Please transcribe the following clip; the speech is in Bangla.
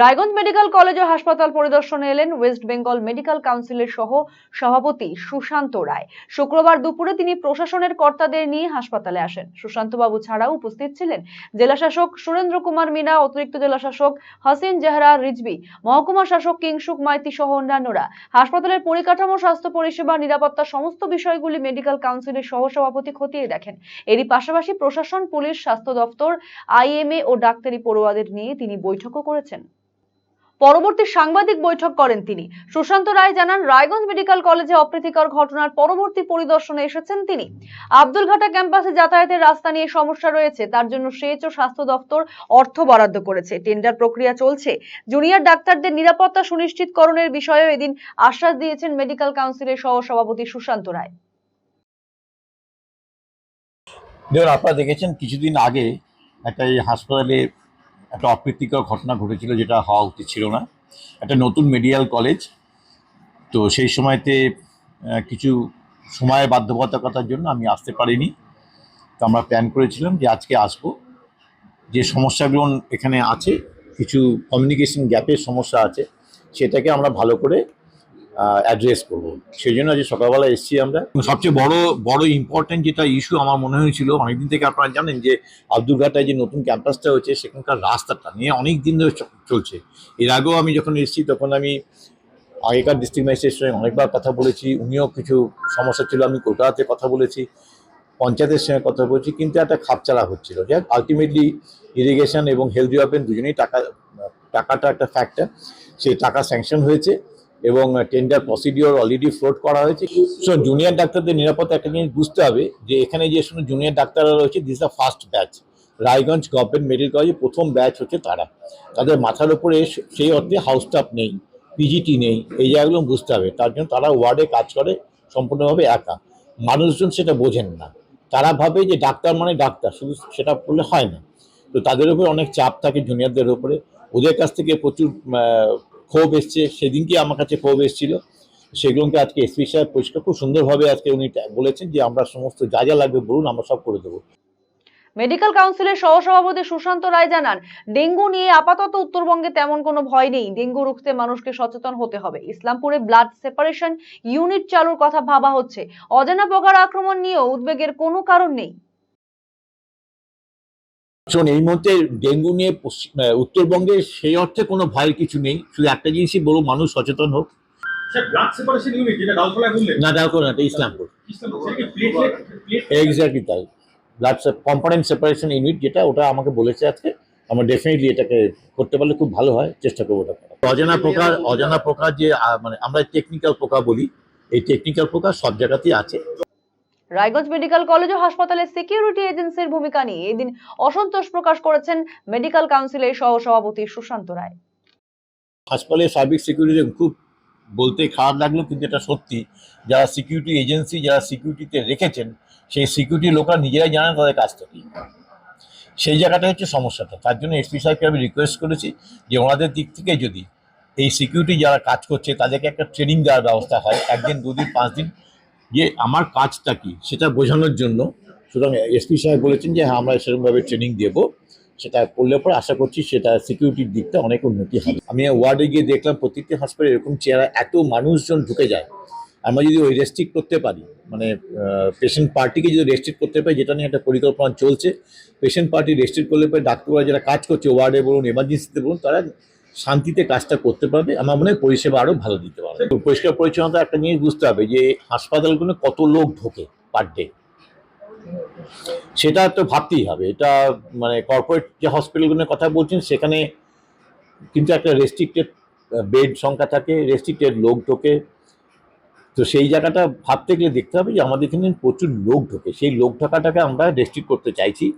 রায়গঞ্জ মেডিকেল কলেজ ও হাসপাতাল পরিদর্শনে এলেন ওয়েস্ট বেঙ্গল মেডিকেল কাউন্সিলের সহ সভাপতি সুশান্ত রায়। শুক্রবার দুপুরে তিনি প্রশাসনের কর্তাদের নিয়ে হাসপাতালে আসেন। সুশান্ত বাবু ছাড়াও উপস্থিত ছিলেন জেলাশাসক সুরেন্দ্র কুমার মিনা, অতিরিক্ত জেলাশাসক হাসিন জেহরা রিজভি, মহকুমা শাসক কিংসুক মাইতি সহ অন্যান্যরা। হাসপাতালের পরিকাঠামো, স্বাস্থ্য পরিষেবা, নিরাপত্তা সমস্ত বিষয়গুলি মেডিকেল কাউন্সিলের সহসভাপতি খতিয়ে দেখেন। এরই পাশাপাশি প্রশাসন, পুলিশ, স্বাস্থ্য দপ্তর, আইএমএ ও ডাক্তারি পড়ুয়াদের নিয়ে তিনি বৈঠকও করেছেন। পরবর্তী সাংবাদিক বৈঠক করেন তিনি। সুশান্ত রায় জানান, রায়গঞ্জ মেডিকেল কলেজে অপ্রীতিকর ঘটনার পরবর্তী পরিদর্শনে এসেছেন তিনি। আব্দুলঘাটা ক্যাম্পাসে যাতায়াতের রাস্তা নিয়ে সমস্যা রয়েছে, তার জন্য সেচ ও স্বাস্থ্য দপ্তর অর্থ বরাদ্দ করেছে। টেন্ডার প্রক্রিয়া চলছে। জুনিয়র ডাক্তারদের নিরাপত্তা সুনিশ্চিতকরণের বিষয়েও এদিন আশ্বাস দিয়েছেন মেডিকেল কাউন্সিলের সহসভাপতি সুশান্ত রায়। দেখুন, আপনারা দেখেছেন, কিছুদিন আগে একটা এই হাসপাতালে একটা অপ্রীতিকর ঘটনা ঘটেছিল যেটা হওয়া উচিত ছিল না। একটা নতুন মেডিকেল কলেজ তো সেই সময়তে কিছু সময়ের বাধ্যবাধকতার জন্য আমি আসতে পারিনি। তো আমরা প্ল্যান করেছিলাম যে আজকে আসব। যে সমস্যাগুলো এখানে আছে, কিছু কমিউনিকেশন গ্যাপের সমস্যা আছে, সেটাকে আমরা ভালো করে অ্যাড্রেস করব। সেই জন্য আজ সকালবেলা এসেছি আমরা। সবচেয়ে বড় বড় ইম্পর্টেন্ট যেটা ইস্যু আমার মনে হয়েছিল, অনেকদিন থেকে আপনারা জানেন যে আব্দুলঘাটায় যে নতুন ক্যাম্পাসটা হয়েছে, সেখানকার রাস্তাটা নিয়ে অনেক দিন ধরে চলছে। এর আগেও আমি যখন এসেছি, তখন আমি আগেকার ডিস্ট্রিক্ট ম্যাজিস্ট্রেটের সঙ্গে অনেকবার কথা বলেছি, উনিও কিছু সমস্যা ছিল, আমি কলকাতাতে কথা বলেছি, পঞ্চায়েতের সঙ্গে কথা বলেছি, কিন্তু একটা খাপচালা হচ্ছিল। যাক আলটিমেটলি ইরিগেশন এবং হেলথ ডিপার্টমেন্ট দুজনেই টাকা, টাকাটা একটা ফ্যাক্টর সেই টাকা স্যাংশন হয়েছে। এবং টেন্ডার প্রসিডিওর অলরেডি ফ্লোট করা হয়েছে। সো জুনিয়র ডাক্তারদের নিরাপত্তা একটা জিনিস বুঝতে হবে যে, এখানে যে শুধু জুনিয়র ডাক্তাররা রয়েছে this the first batch Raiganj government medical কলেজে প্রথম ব্যাচ হচ্ছে তারা। তাদের মাথার উপরে সেই অর্থে হাউস স্টাফ নেই পিজিটি নেই, এই জায়গাগুলো বুঝতে হবে। তার জন্য তারা ওয়ার্ডে কাজ করে, সম্পূর্ণভাবে একা। মানুষজন সেটা বোঝেন না। তারা ভাবে যে ডাক্তার মানে ডাক্তার, শুধু সেটা করলে হয় না। তো তাদের উপরে অনেক চাপ থাকে জুনিয়রদের উপরে। ওদের কাছ থেকে প্রচুর ক্ষোভ এসছে সেদিনকে আমার কাছে ক্ষোভ এসেছিল। সেগুলোকে আজকে এসপি সাহেব পরিষ্কার, খুব সুন্দরভাবে আজকে উনি বলেছেন যে আমরা সমস্ত যা যা লাগবে বলুন, আমরা সব করে দেবো। মেডিকেল কাউন্সিলের সহসভাপতি সুশান্ত রায় জানান, ডেঙ্গু নিয়ে আপাতত উত্তরবঙ্গে তেমন কোনো ভয় নেই, ডেঙ্গু রুখতে মানুষকে সচেতন হতে হবে। ইসলামপুরে ব্লাড সেপারেশন ইউনিট চালুর কথা ভাবা হচ্ছে। অজানা পোকার আক্রমণ নিয়েও উদ্বেগের কোনো কারণ নেই। শোন এই মুহূর্তে ডেঙ্গু নিয়ে পশ্চিম- উত্তরবঙ্গে সেই অর্থে কোনো ভয়ের কিছু নেই। শুধু একটা জিনিসই বলব মানুষ সচেতন হোক। না দেখো না এটা ইসলামপুর। এক্স্যাক্টলি তাই। ব্লাড কম্পোনেন্ট সেপারেশন ইউনিট যেটা ওটা আমাকে বলেছে আজকে। আমরা ডেফিনেটলি এটাকে করতে পারলে খুব ভালো হয় চেষ্টা করব ওটা অজানা প্রকার অজানা প্রকার যে মানে আমরা টেকনিক্যাল পোকা বলি এই টেকনিক্যাল পোকা সব জায়গাতেই আছে। রায়গঞ্জ মেডিকেল কলেজ ও হাসপাতালের সিকিউরিটি এজেন্সির ভূমিকা নিয়ে এদিন অসন্তোষ প্রকাশ করেছেন মেডিকেল কাউন্সিলের সহসভাপতি সুশান্ত রায়। হাসপাতালের সার্বিক সিকিউরিটি খুব বলতে খারাপ লাগল, কিন্তু এটা সত্যি। যারা সিকিউরিটি এজেন্সি যারা সিকিউরিটিতে রেখেছেন, সেই সিকিউরিটি লোকরা নিজেরাই জানেন তাদের কাজটা কি। সেই জায়গাটা হচ্ছে সমস্যাটা তার জন্য এসপি সাহেবকে আমি রিকোয়েস্ট করেছি যে ওনাদের দিক থেকে যদি এই সিকিউরিটি যারা কাজ করছে, তাদেরকে একটা ট্রেনিং দেওয়ার ব্যবস্থা হয়। একদিন, দুদিন পাঁচ দিন যে আমার কাজটা কি, সেটা বোঝানোর জন্য সুতরাং এসপি সাহেব বলেছেন যে হ্যাঁ আমরা সেরকমভাবে ট্রেনিং দেবো। সেটা করলে পরে আশা করছি সেটা সিকিউরিটির দিকটা অনেক উন্নতি হবে। আমি ওয়ার্ডে গিয়ে দেখলাম প্রত্যেকটি হাসপাতালে এরকম চেহারা, এত মানুষজন ঢুকে যায়। আমরা যদি ওই রেস্ট্রিক্ট করতে পারি মানে পেশেন্ট পার্টিকে যদি রেস্ট্রিক্ট করতে পারি, যেটা নিয়ে একটা পরিকল্পনা চলছে পেশেন্ট পার্টি রেস্ট্রিক্ট করলে পরে ডাক্তাররা যারা কাজ করছে, ওয়ার্ডে বলুন এমার্জেন্সিতে বলুন, তারা শান্তিতে কাজটা করতে পারবে, আমার মনে হয় পরিষেবা আরও ভালো দিতে পারবে। পরিষ্কার পরিচ্ছন্নতা একটা জিনিস বুঝতে হবে যে হাসপাতালগুলো কত লোক ঢোকে পার ডে সেটা তো ভাবতেই হবে। এটা মানে কর্পোরেট যে হসপিটালগুলোর কথা বলছেন, সেখানে কিন্তু একটা রেস্ট্রিক্টেড বেড সংখ্যা থাকে রেস্ট্রিক্টেড লোক ঢোকে। তো সেই জায়গাটা ভাবতে গেলে দেখতে হবে যে আমাদের এখানে প্রচুর লোক ঢোকে। সেই লোক ঢোকাটাকে আমরা রেস্ট্রিক্ট করতে চাইছি।